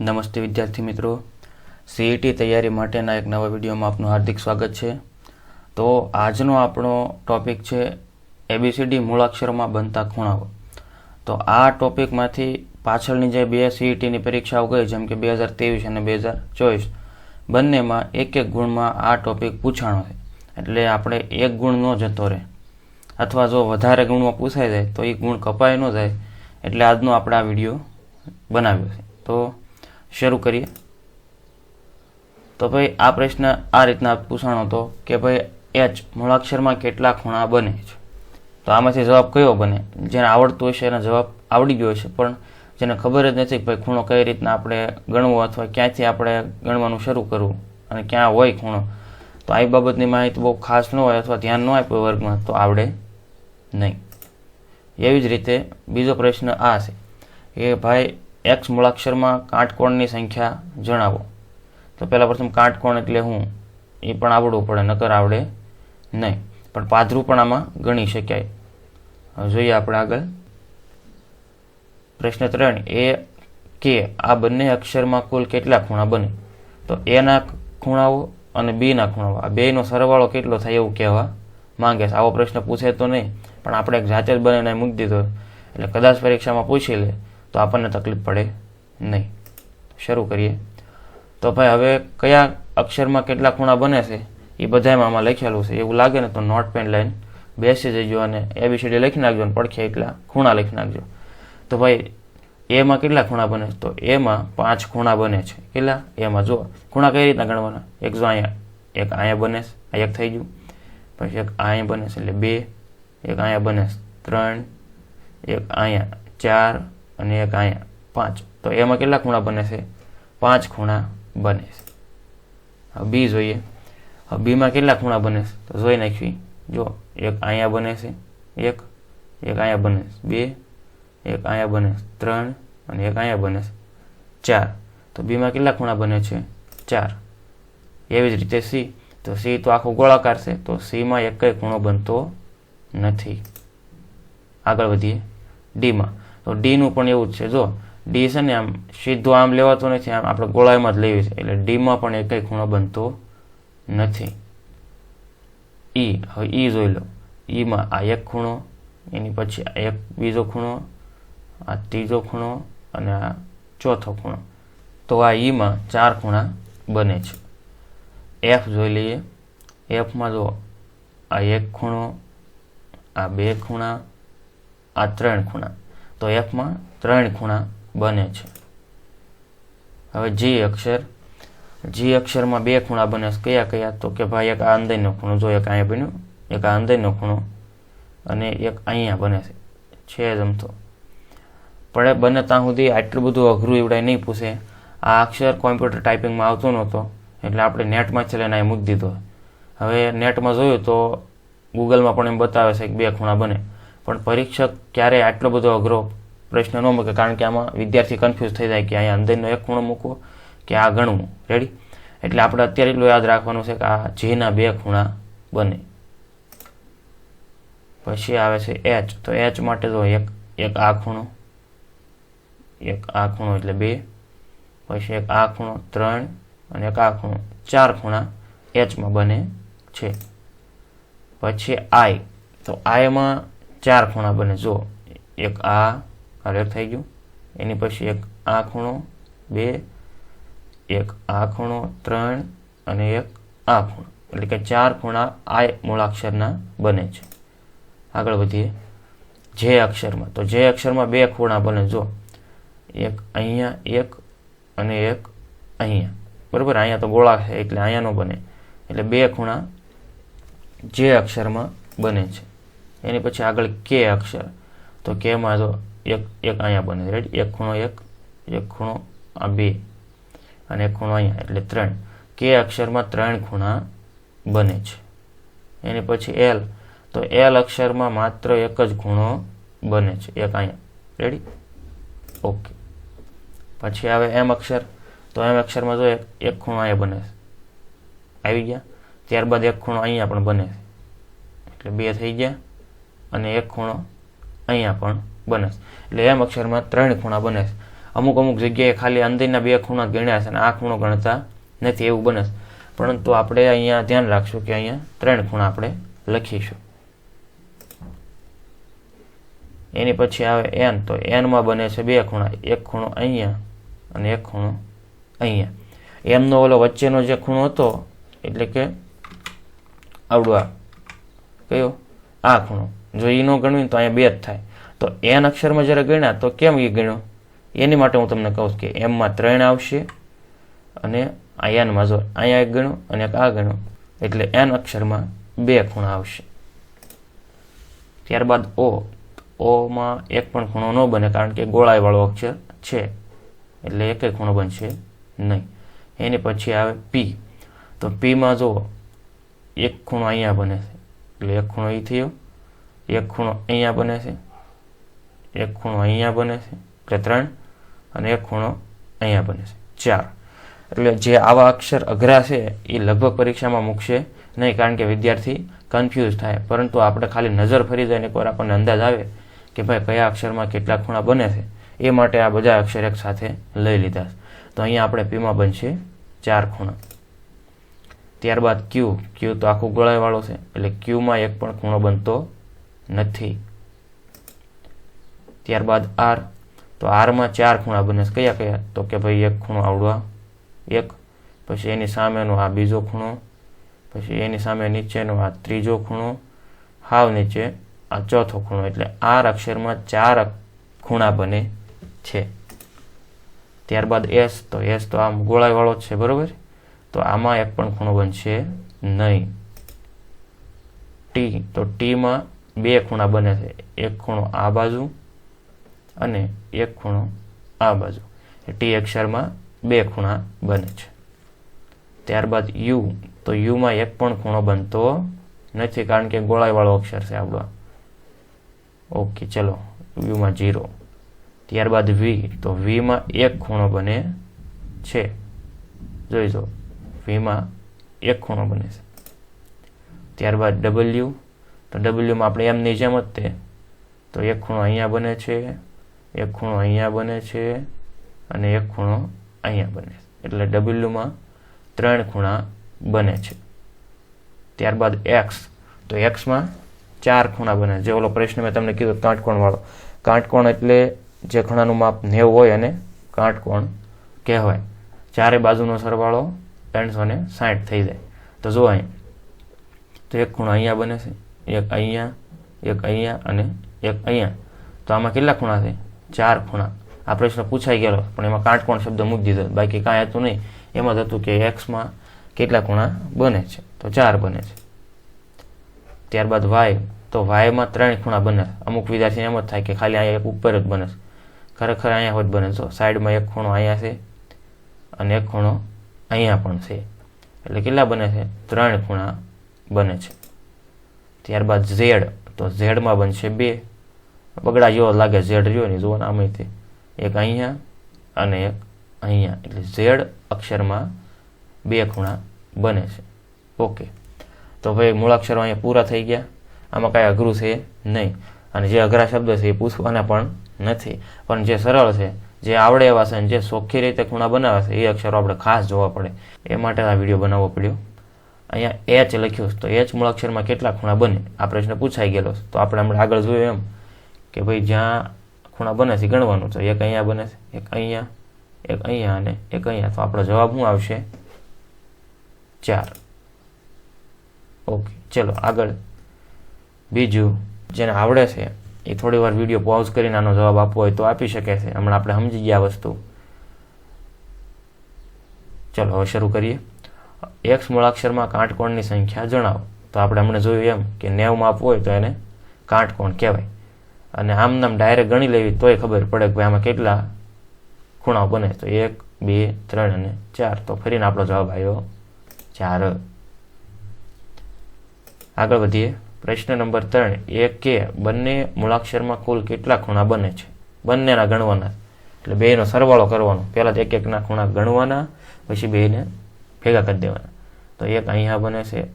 નમસ્તે વિદ્યાર્થી મિત્રો. સીઈટી તૈયારી માટેના એક નવા વિડીયોમાં આપનું હાર્દિક સ્વાગત છે. તો આજનો આપણો ટોપિક છે એબીસીડી મૂળાક્ષરોમાં બનતા ખૂણાઓ. તો આ ટોપિકમાંથી પાછળની જે બે સીઈટીની પરીક્ષાઓ ગઈ, જેમ કે બે હજાર ત્રેવીસ અને બે હજાર ચોવીસ, બંનેમાં એક એક ગુણમાં આ ટોપિક પૂછાણો છે. એટલે આપણે એક ગુણ ન જતો રહે. અથવા જો વધારે ગુણમાં પૂછાઈ જાય, તો એ ગુણ કપાઈ ન જાય. એટલે આજનો આપણે આ વીડિયો બનાવ્યો છે. તો શરૂ કરીએ. તો ભાઈ, આ પ્રશ્ન આ રીતના પૂછાણો હતો કે ભાઈ, એચ મૂળાક્ષરમાં કેટલા ખૂણા બને છે? તો આમાંથી જવાબ કયો બને? જેને આવડતું હશે એનો જવાબ આવડી ગયો છે પણ જેને ખબર જ નથી કે ભાઈ, ખૂણો કઈ રીતના આપણે ગણવો અથવા ક્યાંથી આપણે ગણવાનું શરૂ કરવું અને ક્યાં હોય ખૂણો. તો આ બાબતની માહિતી બહુ ખાસ ન હોય અથવા ધ્યાન ન આપ્યું વર્ગમાં, તો આવડે નહીં. એવી જ રીતે બીજો પ્રશ્ન આ છે કે ભાઈ એક્સ મૂળાક્ષરમાં કાટકોણની સંખ્યા જણાવો. તો પહેલાં પ્રથમ કાટકોણ એટલે હું, એ પણ આવડવું પડે, નકર આવડે નહીં. પણ પાધરું પણ આમાં ગણી શકાય. જોઈએ આપણે આગળ. પ્રશ્ન ત્રણ, એ કે આ બંને અક્ષરમાં કુલ કેટલા ખૂણા બને? તો એના ખૂણાઓ અને બીના ખૂણાઓ. આ બેનો સરવાળો કેટલો થાય એવું કહેવા માંગે છે. આવો પ્રશ્ન પૂછે તો નહીં, પણ આપણે એક જાતે જ બનાવીને મૂકી દીધો. એટલે કદાચ પરીક્ષામાં પૂછી લે. તો આપણને તકલીફ પડે નહીં. શરૂ કરીએ. તો ભાઈ, હવે કયા અક્ષરમાં કેટલા ખૂણા બને છે, એ બધામાં આમાં લખેલું છે. એવું લાગે ને તો નોટ પેન લાઈન બેસી જજો અને એબીસીડી લખી નાખજો અને પડખે એટલા ખૂણા લખી નાખજો. તો ભાઈ, એમાં કેટલા ખૂણા બને? તો એમાં પાંચ ખૂણા બને છે. કેટલા? એમાં જો ખૂણા કઈ રીતના ગણવાના? એક જો અહીંયા, એક અહીંયા બને છે. એક થઈ ગયું. પછી એક અહીંયા બને એટલે બે, એક અહીંયા બને ત્રણ, એક અહીંયા ચાર અને એક અહીંયા પાંચ. તો એમાં કેટલા ખૂણા બને છે? પાંચ ખૂણા બને છે. હવે બી જોઈએ. હવે બીમાં કેટલા ખૂણા બને છે? તો જોઈ નાખવી. જો, એક અહીંયા બને છે, એક એક અહીંયા બને છે, બે, એક અહીંયા બને છે, ત્રણ, અને એક અહીંયા બને છે, ચાર. તો બીમાં કેટલા ખૂણા બને છે? ચાર. એવી જ રીતે સી. તો સી તો આખો ગોળાકાર છે. તો સીમાં એક કઈ ખૂણો બનતો નથી. આગળ વધીએ. ડીમાં. તો ડીનું પણ એવું જ છે. જો, ડી છે ને આમ સીધો આમ લેવાતો નથી, આમ આપણે ગોળાઈમાં જ લેવી છે. એટલે ડીમાં પણ એક ખૂણો બનતો નથી. ઈ, હવે ઈ જોઈ લો. ઈમાં આ એક ખૂણો, એની પછી આ એક બીજો ખૂણો, આ ત્રીજો ખૂણો અને આ ચોથો ખૂણો. તો આ ઈમાં ચાર ખૂણા બને છે. એફ જોઈ લઈએ. એફમાં જો આ એક ખૂણો, આ બે ખૂણા, આ ત્રણ ખૂણા. તો એફમાં ત્રણ ખૂણા બને છે. હવે જી અક્ષર જી અક્ષરમાં બે ખૂણા બને છે. કયા કયા? તો કે ભાઈ એક આ અંદરનો ખૂણો, જો એક અહીંયા બન્યો, એક આ અંદરનો ખૂણો અને એક અહીંયા બને છે. છે જમતો પણ બને ત્યાં સુધી આટલું બધું અઘરું એવડાય નહીં પૂછે. આ અક્ષર કોમ્પ્યુટર ટાઈપિંગમાં આવતો નહોતો, એટલે આપણે નેટમાં છેલ્લે અહીં મૂકી દીધો. હવે નેટમાં જોયું તો ગૂગલમાં પણ એમ બતાવે છે કે બે ખૂણા બને. પણ પરીક્ષક ક્યારેય આટલો બધો અઘરો પ્રશ્ન ન મૂકે, કારણ કે આમાં વિદ્યાર્થી કન્ફ્યુઝ થઈ જાય કે અહીંયા અંદરનો એક ખૂણો મૂકવો કે આ ગણવું. રેડી એટલે આપણે અત્યારે એટલું યાદ રાખવાનું છે કે આ જેના બે ખૂણા બને. પછી આવે છે એચ તો એચ માટે તો એક એક આ ખૂણો, એક આ ખૂણો એટલે બે. પછી એક આ ખૂણો ત્રણ અને એક આ ખૂણો ચાર ખૂણા એચમાં બને છે. પછી આઈ તો આઈમાં ચાર ખૂણા બને. જો એક આ હાલ થઈ ગયું, એની પછી એક આ ખૂણો, બે, એક આ ખૂણો, ત્રણ અને એક આ ખૂણો. એટલે કે ચાર ખૂણા આ મૂળાક્ષરના બને છે. આગળ વધીએ. જે અક્ષરમાં. તો જે અક્ષરમાં બે ખૂણા બને. જો એક અહીંયા એક અને એક અહીંયા. બરાબર? અહીંયા તો ગોળા છે, એટલે અહીંયા નો બને. એટલે બે ખૂણા જે અક્ષરમાં બને છે. એની પછી આગળ કે અક્ષર. તો કેમાં તો એક એક અહીંયા બને. રેડી એક ખૂણો એક એક ખૂણો આ બે અને એક ખૂણો અહીંયા. એટલે ત્રણ. કે અક્ષરમાં ત્રણ ખૂણા બને છે. એની પછી એલ તો એલ અક્ષરમાં માત્ર એક જ ખૂણો બને છે. એક અહીંયા. રેડી ઓકે પછી આવે એમ અક્ષર. તો એમ અક્ષરમાં જો એક ખૂણો અહીંયા બને આવી ગયા. ત્યારબાદ એક ખૂણો અહીંયા પણ બને એટલે બે થઈ ગયા. અને એક ખૂણો અહીંયા પણ બને છે. એટલે એમ અક્ષરમાં ત્રણ ખૂણા બને છે. અમુક અમુક જગ્યાએ ખાલી અંદરના બે ખૂણા ગણ્યા છે અને આ ખૂણો ગણતા નથી એવું બને છે. પરંતુ આપણે અહીંયા ધ્યાન રાખશું કે અહીંયા ત્રણ ખૂણા આપણે લખીશું. એની પછી આવે એન તો એનમાં બને છે બે ખૂણા. એક ખૂણો અહીંયા અને એક ખૂણો અહીંયા. એમનો ઓલો વચ્ચેનો જે ખૂણો હતો, એટલે કે આવડો આ. કયો? આ ખૂણો. જો એ ન ગણવી તો અહીંયા બે જ થાય. તો એન અક્ષરમાં જ્યારે ગણ્યા તો કેમ એ ગણ્યો? એની માટે હું તમને કહું કે એમમાં ત્રણ આવશે અને આ એનમાં જો અહીંયા એક ગણ્યો અને એક આ ગણ્યો. એટલે એન અક્ષરમાં બે ખૂણા આવશે. ત્યારબાદ ઓ. ઓમાં એક પણ ખૂણો ન બને કારણ કે ગોળાઈવાળો અક્ષર છે. એટલે એકેય ખૂણો બનશે નહીં. એની પછી આવે પી તો પીમાં જો એક ખૂણો અહીંયા બને છે. એટલે એક ખૂણો એ થયો. એક ખૂણો અહીંયા બને છે, એક ખૂણો અહીંયા બને છે, એટલે ત્રણ, અને એક ખૂણો અહીંયા બને છે, ચાર. એટલે જે આવા અક્ષર અઘરા છે, એ લગભગ પરીક્ષામાં મૂકશે નહીં, કારણ કે વિદ્યાર્થી કન્ફ્યુઝ થાય. પરંતુ આપણે ખાલી નજર ફરી જાય ને એકવાર આપણને અંદાજ આવે કે ભાઈ કયા અક્ષરમાં કેટલા ખૂણા બને છે. એ માટે આ બધા અક્ષર એક સાથે લઈ લીધા તો અહીંયા આપણે પીમાં બનશે ચાર ખૂણા. ત્યારબાદ ક્યુ ક્યુ તો આખું ગોળાઈવાળો છે. એટલે ક્યુમાં એક પણ ખૂણો બનતો નથી. ત્યારબાદ આર. તો આરમાં ચાર ખૂણા બને કયા કયા? તો કે ભાઈ એક ખૂણો આવડવા, એક, પછી એની સામેનો આ બીજો ખૂણો, પછી એની સામે નીચેનો આ ત્રીજો ખૂણો, હાવ નીચે આ ચોથો ખૂણો. એટલે આર અક્ષરમાં ચાર ખૂણા બને છે. ત્યારબાદ એસ. તો એસ તો આમ ગોળાઈવાળો જ છે, બરોબર? તો આમાં એક પણ ખૂણો બનશે નહીં. ટી. તો ટીમાં બે ખૂણા બને છે. એક ખૂણો આ બાજુ અને એક ખૂણો આ બાજુ. ટી અક્ષરમાં બે ખૂણા બને છે. ત્યારબાદ યુ તો યુમાં એક પણ ખૂણો બનતો નથી, કારણ કે ગોળાઈવાળો અક્ષર છે આપણો. ઓકે ચલો યુમાં જીરો ત્યારબાદ વી તો વીમાં એક ખૂણો બને છે. જોઈ જો વીમાં એક ખૂણો બને છે. ત્યારબાદ ડબલ્યુ તો ડબલ્યુમાં આપણે એમની જેમ જ તે. તો એક ખૂણો અહીંયા બને છે, એક ખૂણો અહીંયા બને છે અને એક ખૂણો અહીંયા બને છે. એટલે ડબલ્યુમાં ત્રણ ખૂણા બને છે. ત્યારબાદ એક્સ તો એક્સમાં ચાર ખૂણા બને જે ઓલો પ્રશ્ન મેં તમને કીધો કાટકોણવાળો કાટકોણ એટલે જે ખૂણાનું માપ નેવું હોય એને કાટકોણ કહેવાય. ચારે બાજુનો સરવાળો ત્રણસો ને સાઠ થઈ જાય. તો જો અહીં, તો એક ખૂણો અહીંયા બને છે. એક અહીંયા એક અહીંયા અને એક અહીંયા. તો આમાં કેટલા ખૂણા છે? ચાર ખૂણા. આ પ્રશ્ન પૂછાઈ ગયેલો, પણ એમાં કાટકોણ શબ્દ મૂકી દીધો. બાકી કાંઈ હતું નહીં. એમાં જ હતું કે એક્સમાં કેટલા ખૂણા બને છે? તો ચાર બને છે. ત્યારબાદ વાય તો વાયમાં ત્રણ ખૂણા બને. અમુક વિદ્યાર્થીને એમ જ થાય કે ખાલી અહીંયા એક ઉપર જ બને છે. ખરેખર અહીંયા જ બને છે. સાઈડમાં એક ખૂણો અહીંયા છે અને એક ખૂણો અહીંયા પણ છે. એટલે કેટલા બને છે? ત્રણ ખૂણા બને છે. ત્યારબાદ ઝેડ. તો ઝેડમાં બનશે બે. બગડા જેવો લાગે ઝેડ રહ્યો ને, જુઓ ને આમાંથી. એક અહીંયા અને એક અહીંયા. એટલે ઝેડ અક્ષરમાં બે ખૂણા બને છે. ઓકે તો ભાઈ મૂળાક્ષરો અહીંયા પૂરા થઈ ગયા. આમાં કાંઈ અઘરું છે નહીં. અને જે અઘરા શબ્દ છે એ પૂછવાના પણ નથી. પણ જે સરળ છે, જે આવડે એવા છે અને જે સોખી રીતે ખૂણા બનાવે છે, એ અક્ષરો આપણે ખાસ જોવા પડે. એ માટે આ વીડિયો બનાવવો પડ્યો. અહીંયા એચ લખ્યું છે. તો એચ મૂળાક્ષરમાં કેટલા ખૂણા બને? આ પ્રશ્ન પૂછાઈ ગયેલો તો આપણે હમણાં આગળ જોયું એમ કે ભાઈ જ્યાં ખૂણા બને છે ગણવાનું તો એક અહીંયા બને છે, એક અહીંયા એક અહીંયા અને એક અહીંયા. તો આપણો જવાબ શું આવશે? ચાર. ઓકે, ચલો આગળ. બીજું, જેને આવડે છે, એ થોડી વાર વીડિયો પોઝ કરીને આનો જવાબ આપવો હોય તો આપી શકે છે. હમણાં આપણે સમજી ગયા વસ્તુ. ચલો, હવે શરૂ કરીએ. એક્સ મૂળાક્ષરમાં કાટકોણની સંખ્યા જણાવો. તો આપણે હમણાં જોયું એમ કે નેવ માપ હોય તો એને કાટકોણ કહેવાય. અને આમ નામ ડાયરેક્ટ ગણી લેવી તોય ખબર પડે કે ભાઈ આમાં કેટલા ખૂણાઓ બને. તો એક, બે, ત્રણ અને ચાર. તો ફરીને આપણો જવાબ આવ્યો ચાર. આગળ વધીએ. પ્રશ્ન નંબર ત્રણ. એ કે બંને મૂળાક્ષરમાં કુલ કેટલા ખૂણા બને છે? બંનેના ગણવાના. એટલે બેનો સરવાળો કરવાનો. પહેલાં તો એક એકના ખૂણા ગણવાના, પછી બેને ભેગા કરી દેવાના. તો એક અહીંયા બને છે,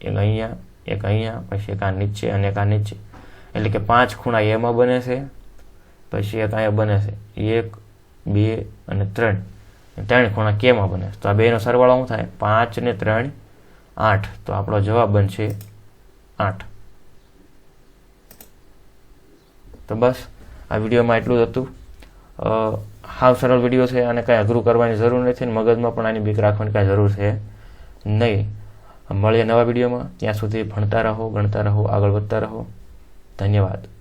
એક અહીંયા એક અહીંયા, પછી એક આ નીચે અને એક આ નીચે. એટલે કે પાંચ ખૂણા એમાં બને છે, પછી એક અહીંયા બને છે. એક, બે અને ત્રણ. ત્રણ ખૂણા કેમાં બને? તો આ બેનો સરવાળો શું થાય? પાંચ ને ત્રણ, આઠ. તો આપણો જવાબ બનશે આઠ. તો બસ, આ વિડીયોમાં એટલું જ હતું. હાવ સરળ વીડિયો છે અને કાંઈ અઘરું કરવાની જરૂર નથી મગજમાં પણ આની બીક રાખવાની કાંઈ જરૂર છે નહીં. મળીએ નવા વિડીયોમાં ત્યાં સુધી ભણતા રહો, ગણતા રહો, આગળ વધતા રહો. ધન્યવાદ.